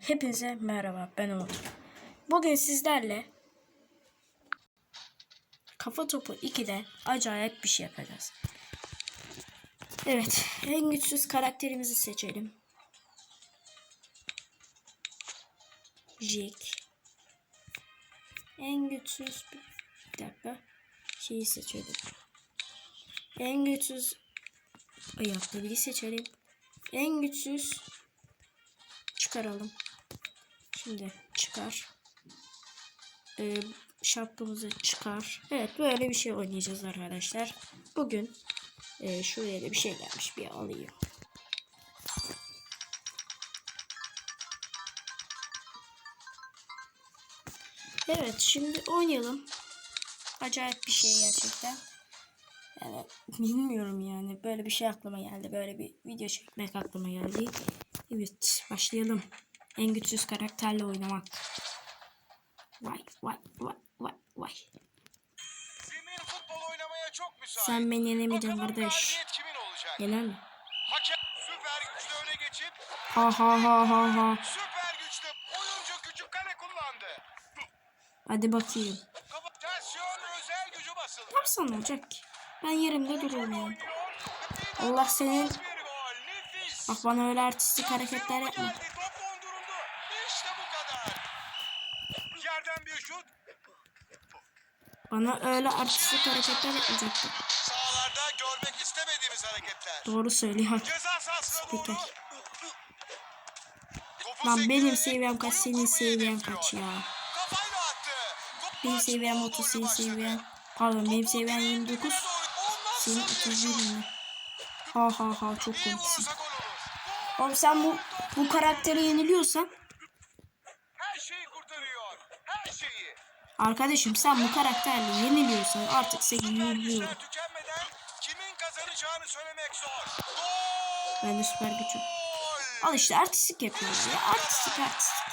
Hepinize merhaba ben Umut. Bugün sizlerle Kafa Topu 2'de acayip bir şey yapacağız. Evet en güçsüz karakterimizi seçelim. Jake. En güçsüz bir dakika şeyi seçelim. En güçsüz ayakta biri seçelim. En güçsüz çıkaralım. Şimdi çıkar. Ee, şapkamızı çıkar. Evet böyle bir şey oynayacağız arkadaşlar. Bugün e, şuraya da bir şey gelmiş bir alayım. Evet şimdi oynayalım. Acayip bir şey gerçekten. Yani bilmiyorum yani böyle bir şey aklıma geldi. Böyle bir video çekmek aklıma geldi. Evet başlayalım. En güçsüz karakterle oynamak. Vay vay vay vay vay. Zemin futbol oynamaya çok müsait. Sen beni yenemeyeceksin kardeş. Yener mi? Hakem süper güçle öne geçip Ha ha ha ha ha. süper güçlü oyuncu küçük kale kullandı. Hadi bakayım. Kafa tersiyon özel gücü basıldı. Ne yapsan olacak ki? Ben yerimde duruyorum yani. Allah senin-. Bak bana öyle artistik hareketler yapma. Geldi, top donduruldu. İşte bu kadar. Yerden bir şut. Bana öyle artistik hareketler yapmayacaktı. Sahalarda görmek istemediğimiz hareketler. Doğru söylüyor. Spiker. Lan benim seviyem kaç senin hedefliyor. kaç ya. Benim seviyem bol 30 gollü senin seviyen. Pardon benim seviyem direğin 29. dibine doğru. Ondan Senin sonra bir 31 şut. mi? Ha ha ha çok komiksin. Oğlum sen bu bu karakteri yeniliyorsan Her şeyi kurtarıyor. Her şeyi. Arkadaşım sen bu karakterle yeniliyorsan artık seni. Gol! Ben de süper gücüm. Al işte artistik yapıyoruz ya. Artistik artistik.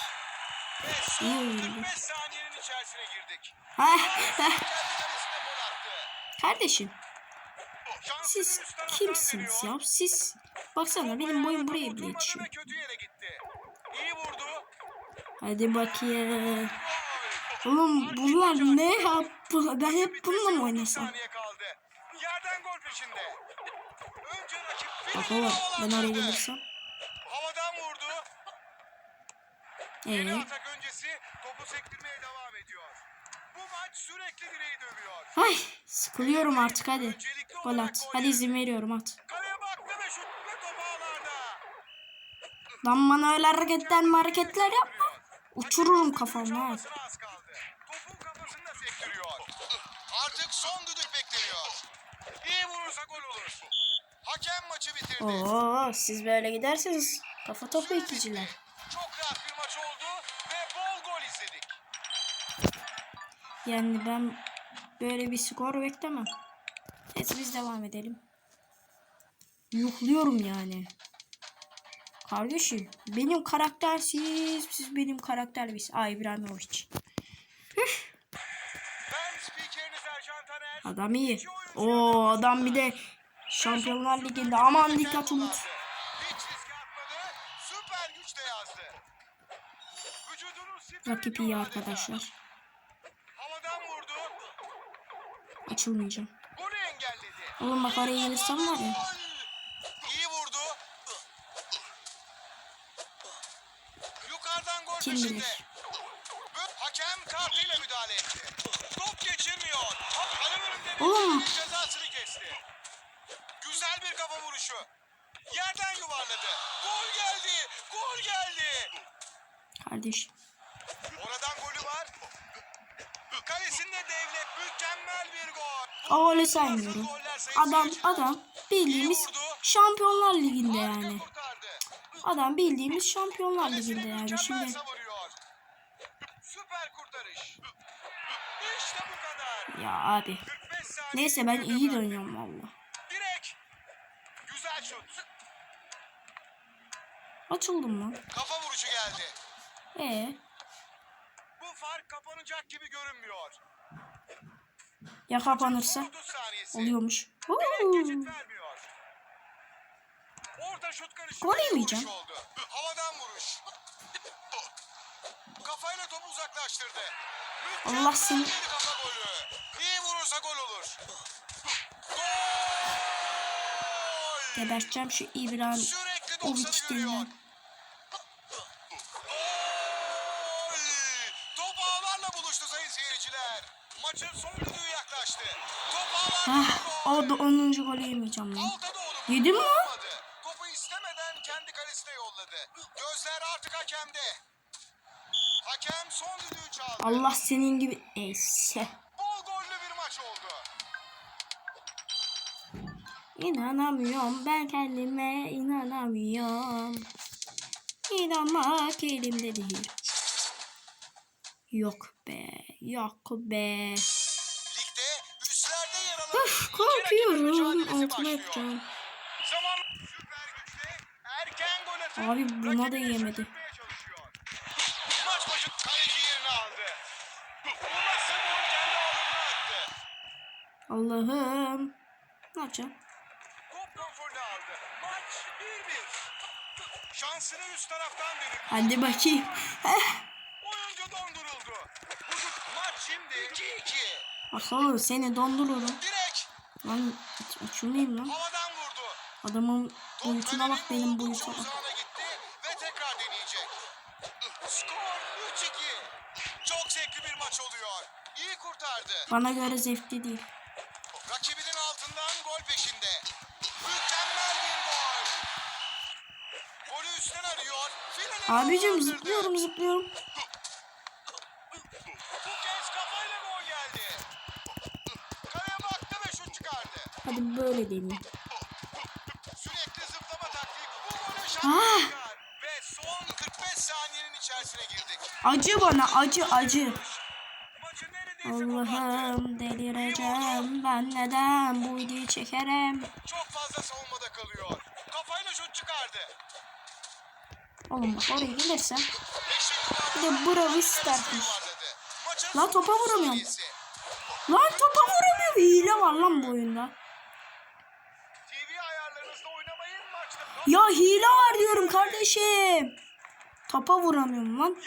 İyi oyundu. 45 saniyenin içerisine girdik. Ha, Kendi kalesine gol attı. Kardeşim siz kimsiniz ya? Siz baksana benim boyum buraya bile yetişiyor. Hadi bakayım. Oğlum bunlar ne yaptı? Ben hep bununla mı oynasam? Yerden gol peşinde. Önce rakip Bak oğlum ben oraya gelirsem. Havadan vurdu. Yeni Ee, atak öncesi topu sektirmeye devam ediyor. Bu maç sürekli direği dövüyor. ay sıkılıyorum artık hadi. Gol at. Hadi izin veriyorum at. Lan bana öyle hareketler hareketler yapma. Uçururum kafamı ha. Çalmasına az kaldı. Topun kafasında sektiriyor. Artık son düdük bekleniyor. İyi vurursa gol olur. Hakem maçı bitirdi. Oo siz böyle giderseniz kafa topu ikiciler. Çok rahat bir maç oldu ve bol gol izledik. Yani ben böyle bir skor beklemem. Neyse biz devam edelim. Yuhluyorum yani. Kardeşim benim karaktersiz siz benim karaktersiz. Ay İbrahimovic. Adam iyi. O adam bir de Şampiyonlar Ligi'nde aman dikkat Umut. Rakip iyi arkadaşlar. Açılmayacağım. Golü engelledi. Oğlum bak araya gelirsem var ya. Gol. İyi vurdu. Yukarıdan gol Kim bilir? Bö- Hakem kartıyla müdahale etti. Top geçirmiyor. Kalem önünde Oğlum. bir cezasını kesti. Güzel bir kafa vuruşu. Yerden yuvarladı. Gol geldi. Gol geldi. Kardeş. Oradan golü var. Kalesinde devlet mükemmel bir gol. Öyle saymıyorum. Adam adam bildiğimiz Şampiyonlar Ligi'nde yani. Adam bildiğimiz Şampiyonlar Ligi'nde yani. Şimdi. Süper kurtarış. İşte bu kadar. ya abi. 45 saniye. Neyse ben iyi dönüyorum valla. Açıldım lan. Kafa vuruşu geldi. Ee, Bu fark kapanacak gibi görünmüyor. ya kapanırsa Son 30 saniyesi. oluyormuş. Orta şut karışımı. Gol yemeyeceğim. vuruş. Havadan vuruş. uzaklaştırdı. Mükemmel Allah seni-. İyi vurursa gol olur. Geberteceğim şu İbrahim Sürekli Ovic 90'ı görüyor. denilen. Gol! Top ağlarla buluştu sayın seyirciler. Maçın son düdüğü yaklaştı. Top ağlarla Ah, o da 10. golü yemeyeceğim. Alta doğru. Yedin mi? Olmadı. Topu istemeden kendi kalesine yolladı. Gözler artık hakemde. Hakem son düdüğü çaldı. Allah senin gibi eşe. İnanamıyorum ben kendime inanamıyorum. İnanmak elimde değil. Yok be, yok be. Uf, korkuyorum. Altıma yapacağım. Abi buna da yemedi. şaşırtmaya çalışıyor. Maç başı kaleci yerini aldı. Bu nasıl gol kendi ağlarına attı. Allah'ım. Ne yapacağım? Top kontrolü aldı. Maç 1-1. Şansını üst taraftan denedi. Hadi bakayım. Eh. Oyuncu donduruldu. Hudut maç şimdi 2-2. Bakalım seni dondururum. Direk Lan uç- uçurmayayım lan. havadan vurdu. Adamın boyutuna bak benim boyutuma bak. ve tekrar deneyecek. Skor 3-2. Çok zevkli bir maç oluyor. İyi kurtardı. Bana göre zevkli değil. Rakibinin altından gol peşinde. Mükemmel bir gol. Golü üstten arıyor. Finale Abicim zıplıyorum zıplıyorum. Hadi böyle deneyeyim. Sürekli zıplama taktiği. Bu gole Ah! şans çıkar. Ve son 45 saniyenin içerisine girdik. Acı bana acı acı. Allah'ım delireceğim. Ben neden bu videoyu çekerim? Çok fazla savunmada kalıyor. Kafayla şut çıkardı. Oğlum oraya. Beşinci Bir de yuvarladı. Maçın Lan topa vuramıyorum. Lan topa vuramıyor. Hile var lan bu oyunda. Ya hile var diyorum kardeşim. Topa vuramıyorum lan.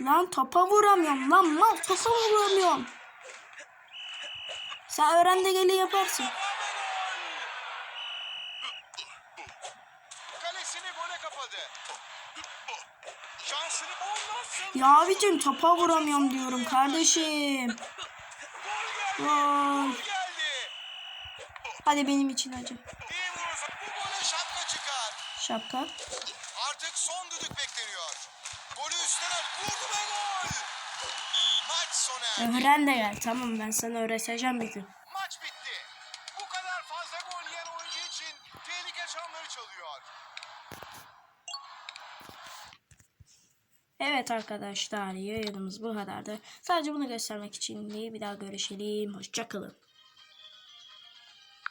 Lan topa vuramıyorum lan mal topa vuramıyorum. Sen öğren de geli yaparsın. Kalesini gole kapadı. Şansını o nasıl? Ya abicim topa vuramıyorum diyorum kardeşim. Geldi. Hadi benim için acı. Şapka çıkar. Şapka. Artık son düdük bekleniyor. Golü üstten at. Vurdu ve gol. Maç sona erdi. Öğren de gel. Tamam ben sana öğreteceğim bir gün. Maç bitti. Bu kadar fazla gol yiyen oyuncu için tehlike çanları çalıyor. Evet arkadaşlar yayınımız bu kadardı. Sadece bunu göstermek için. Bir daha görüşelim. Hoşçakalın.